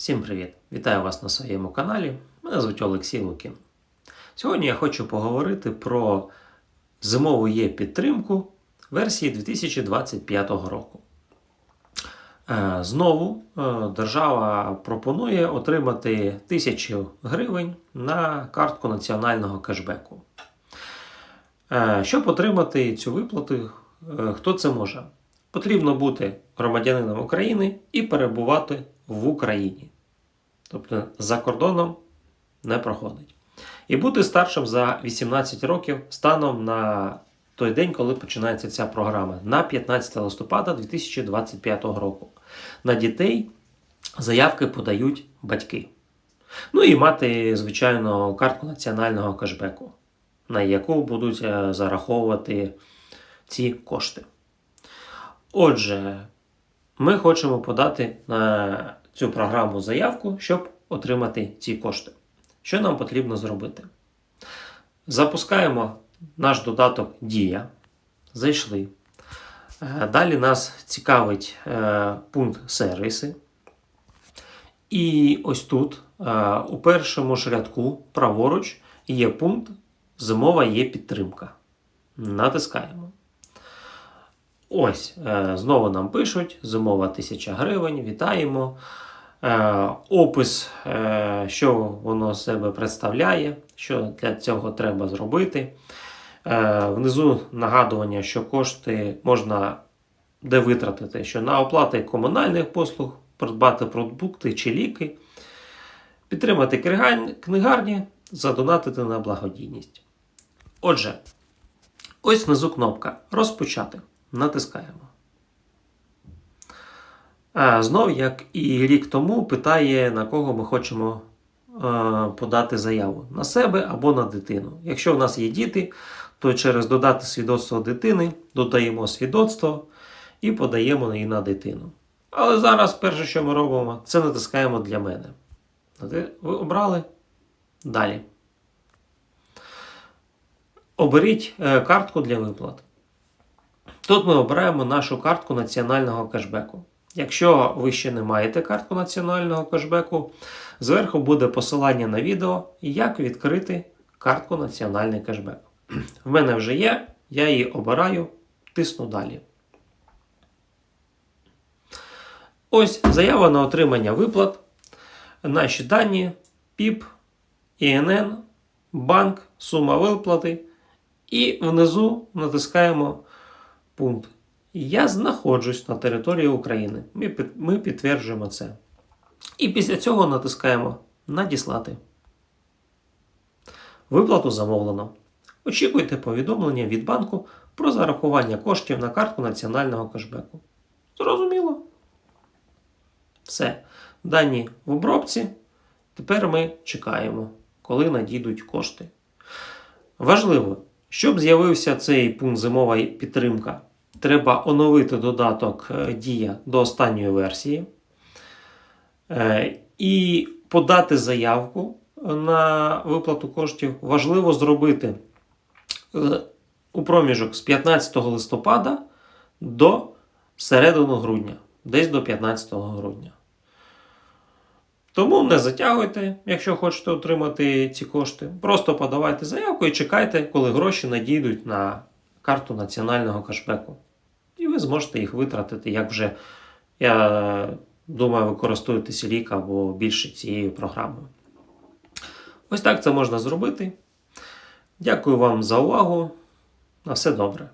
Всім привіт! Вітаю вас на своєму каналі. Мене звуть Олексій Лукін. Сьогодні я хочу поговорити про зимову є підтримку версії 2025 року. Е, Знову е, держава пропонує отримати 1000 гривень на картку національного кешбеку. Е, Щоб отримати цю виплату, хто це може? Потрібно бути громадянином України і перебувати в Україні. Тобто за кордоном не проходить. І бути старшим за 18 років станом на той день, коли починається ця програма, на 15 листопада 2025 року. На дітей заявки подають батьки. Ну і мати, звичайно, картку національного кешбеку, на яку будуть е, зараховувати ці кошти. Отже, ми хочемо подати на цю програму заявку, щоб отримати ці кошти. Що нам потрібно зробити? Запускаємо наш додаток Дія. Зайшли. Е, Далі нас цікавить е, пункт сервіси. І ось тут, е, у першому ж рядку, праворуч, є пункт Зимова є підтримка. Натискаємо. Ось, знову нам пишуть: зимова 1000 гривень, вітаємо. Е, опис, е, що воно себе представляє, що для цього треба зробити. Е, внизу нагадування, що кошти можна де витратити, що на оплати комунальних послуг, придбати продукти чи ліки, підтримати книгарні, задонатити на благодійність. Отже, ось внизу кнопка Розпочати. Натискаємо. Знов, як і рік тому, питає, на кого ми хочемо е, подати заяву: на себе або на дитину. Якщо в нас є діти, то через додати свідоцтво дитини додаємо свідоцтво і подаємо її на дитину. Але зараз перше, що ми робимо, це натискаємо для мене. Ви обрали? Далі. Оберіть е, картку для виплат. Тут ми обираємо нашу картку національного кешбеку. Якщо ви ще не маєте картку національного кешбеку, зверху буде посилання на відео, як відкрити картку національний кешбек. В мене вже є, я її обираю, тисну далі. Ось заява на отримання виплат. Наші дані, ПІП, ІНН, банк, сума виплати. І внизу натискаємо пункт. Я знаходжусь на території України. Ми, ми підтверджуємо це. І після цього натискаємо Надіслати. Виплату замовлено. Очікуйте повідомлення від банку про зарахування коштів на картку національного кешбеку. Зрозуміло? Все. Дані в обробці. Тепер ми чекаємо, коли надійдуть кошти. Важливо, щоб з'явився цей пункт зимова підтримка, треба оновити додаток е, Дія до останньої версії Е, і подати заявку на виплату коштів. Важливо зробити е, у проміжок з 15 листопада до середини грудня, десь до 15 грудня. Тому не затягуйте, якщо хочете отримати ці кошти. Просто подавайте заявку і чекайте, коли гроші надійдуть на карту національного кешбеку. Зможете їх витратити, як вже, я думаю, ви користуєтеся рік або більше цією програмою. Ось так це можна зробити. Дякую вам за увагу. На все добре.